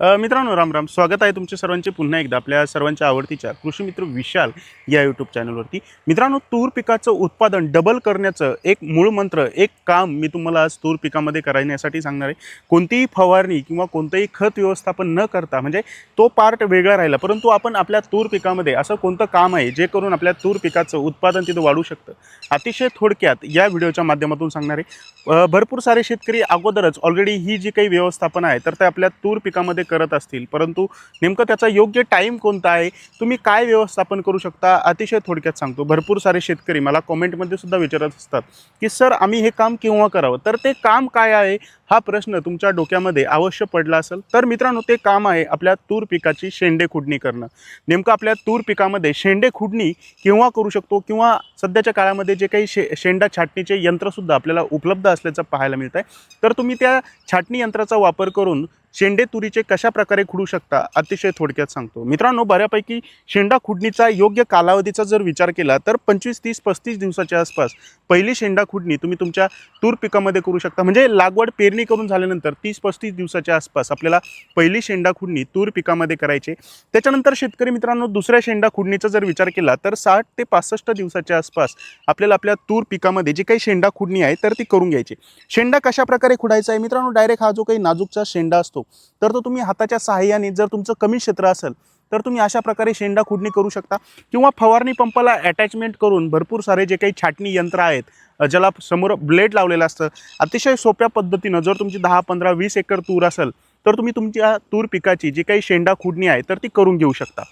मित्रांनो राम राम. स्वागत आहे तुमचे सर्वांचे पुन्हा एकदा आपल्या सर्वांच्या आवडतीच्या कृषी मित्र विशाल या यूट्यूब चॅनलवरती मित्रांनो तूर पिकाचं उत्पादन डबल करण्याचं एक मूळ मंत्र एक काम मी तुम्हाला आज तूर पिकामध्ये करण्यासाठी सांगणार आहे. कोणतीही फवारणी किंवा कोणतंही खत व्यवस्थापन न करता म्हणजे तो पार्ट वेगळा राहिला परंतु आपण आपल्या तूर पिकामध्ये असं कोणतं काम आहे जे करून आपल्या तूर पिकाचं उत्पादन तिथं वाढू शकतं? अतिशय थोडक्यात या व्हिडिओच्या माध्यमातून सांगणार आहे. भरपूर सारे शेतकरी अगोदरच ऑलरेडी ही जी काही व्यवस्थापन आहे तर ते आपल्या तूर पिकामध्ये करत असतील. परंतु नेमकं त्याचा योग्य टाईम कोणता आहे? तुम्ही काय व्यवस्थापन करू शकता? अतिशय थोडक्यात सांगतो. भरपूर सारे शेतकरी मला कॉमेंटमध्ये सुद्धा विचारत असतात की सर आम्ही हे काम केव्हा करावं? तर ते काम काय आहे? हा प्रश्न तुमच्या डोक्यामध्ये अवश्य पडला असेल. तर मित्रांनो ते काम आहे आपल्या तूर पिकाची शेंडे खुडणी करणं. नेमकं आपल्या तूर पिकामध्ये शेंडे खुडणी केव्हा करू शकतो? किंवा सध्याच्या काळामध्ये जे काही शे शेंडा छाटणीचे यंत्रसुद्धा आपल्याला उपलब्ध असल्याचं पाहायला मिळत आहे तर तुम्ही त्या छाटणी यंत्राचा वापर करून शेंडे तुरीचे कशा प्रकारे खुडू शकता अतिशय थोडक्यात सांगतो. मित्रांनो बऱ्यापैकी शेंडा खुडणीचा योग्य कालावधीचा जर विचार केला तर पंचवीस तीस पस्तीस दिवसाच्या आसपास पहिली शेंडा खुडणी तुम्ही तुमच्या तूर पिकामध्ये करू शकता. म्हणजे लागवड पेरणी करून झाल्यानंतर तीस पस्तीस दिवसाच्या आसपास आपल्याला पहिली शेंडा खुडणी तूर पिकामध्ये करायची. त्याच्यानंतर शेतकरी मित्रांनो दुसऱ्या शेंडा खुडणीचा जर विचार केला तर साठ ते पासष्ट दिवसाच्या आसपास आपल्याला आपल्या तूर पिकामध्ये जी काही शेंडा खुडणी आहे तर ती करून घ्यायची. शेंडा कशा प्रकारे खुडायचा आहे मित्रांनो डायरेक्ट हा जो काही नाजूकचा शेंडा असतो तर तो तुम्ही हाताच्या सहाय्याने जर तुमचं कमी क्षेत्र असेल तर तुम्ही अशा प्रकारे शेंडा खुडणी करू शकता किंवा फवारणी पंपाला अटॅचमेंट करून भरपूर सारे जे काही छाटणी यंत्र आहेत ज्याला समोर ब्लेड लावलेलं असतं अतिशय सोप्या पद्धतीनं जर तुमची दहा पंधरा वीस एकर तूर असेल तर तुम्ही तुमच्या तूर पिकाची जी काही शेंडा खुडणी आहे तर ती करून घेऊ शकता.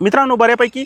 मित्रांनो बऱ्यापैकी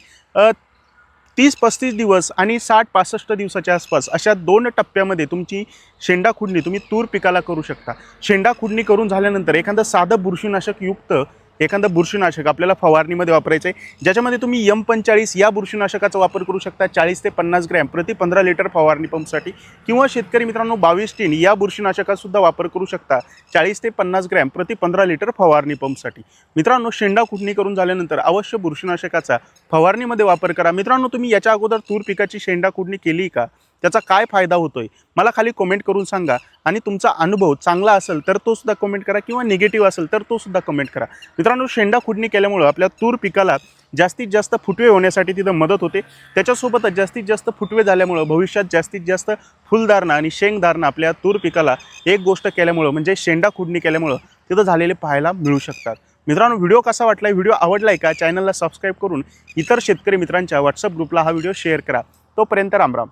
तीस पस्तीस दिवस आणि साठ पासष्ट दिवसाच्या आसपास अशा दोन टप्प्यामध्ये तुमची शेंडा खुडणी तुम्ही तूर पिकाला करू शकता. शेंडा खुडणी करून झाल्यानंतर एखादं साधं बुरशीनाशक युक्त एखादं बुरशीनाशक आपल्याला फवारणीमध्ये वापरायचं आहे ज्याच्यामध्ये तुम्ही यम पंचाळीस या बुरशीनाशकाचा वापर करू शकता चाळीस ते पन्नास ग्रॅम प्रति पंधरा लिटर फवारणी पंपसाठी किंवा शेतकरी मित्रांनो बावीस टीन या बुरशीनाशकासुद्धा वापर करू शकता चाळीस ते पन्नास ग्रॅम प्रति पंधरा लिटर फवारणी पंपसाठी. मित्रांनो शेंडा खुडणी करून झाल्यानंतर अवश्य बुरशीनाशकाचा फवारणीमध्ये वापर करा. मित्रांनो तुम्ही याच्या अगोदर तूर पिकाची शेंडा कुडणी केली का? त्याचा काय फायदा होतोय? मला खाली कमेंट करून सांगा. आणि तुमचा अनुभव चांगला असेल तर तो सुद्धा कमेंट करा किंवा निगेटिव्ह असेल तर तो सुद्धा कमेंट करा. मित्रांनो शेंडा खुडणी केल्यामुळं आपल्या तूर पिकाला जास्तीत जास्त फुटवे होण्यासाठी तिथं मदत होते. त्याच्यासोबतच जास्तीत जास्त फुटवे झाल्यामुळं भविष्यात जास्तीत जास्त फुलधारणा आणि शेंगधारणा आपल्या तूर पिकाला एक गोष्ट केल्यामुळं म्हणजे शेंडा खुडणी केल्यामुळं तिथं झालेले पाहायला मिळू शकतात. मित्रांनो व्हिडिओ कसा वाटला? व्हिडिओ आवडला आहे का? चॅनलला सबस्क्राईब करून इतर शेतकरी मित्रांच्या व्हॉट्सअप ग्रुपला हा व्हिडिओ शेअर करा. तोपर्यंत रामराम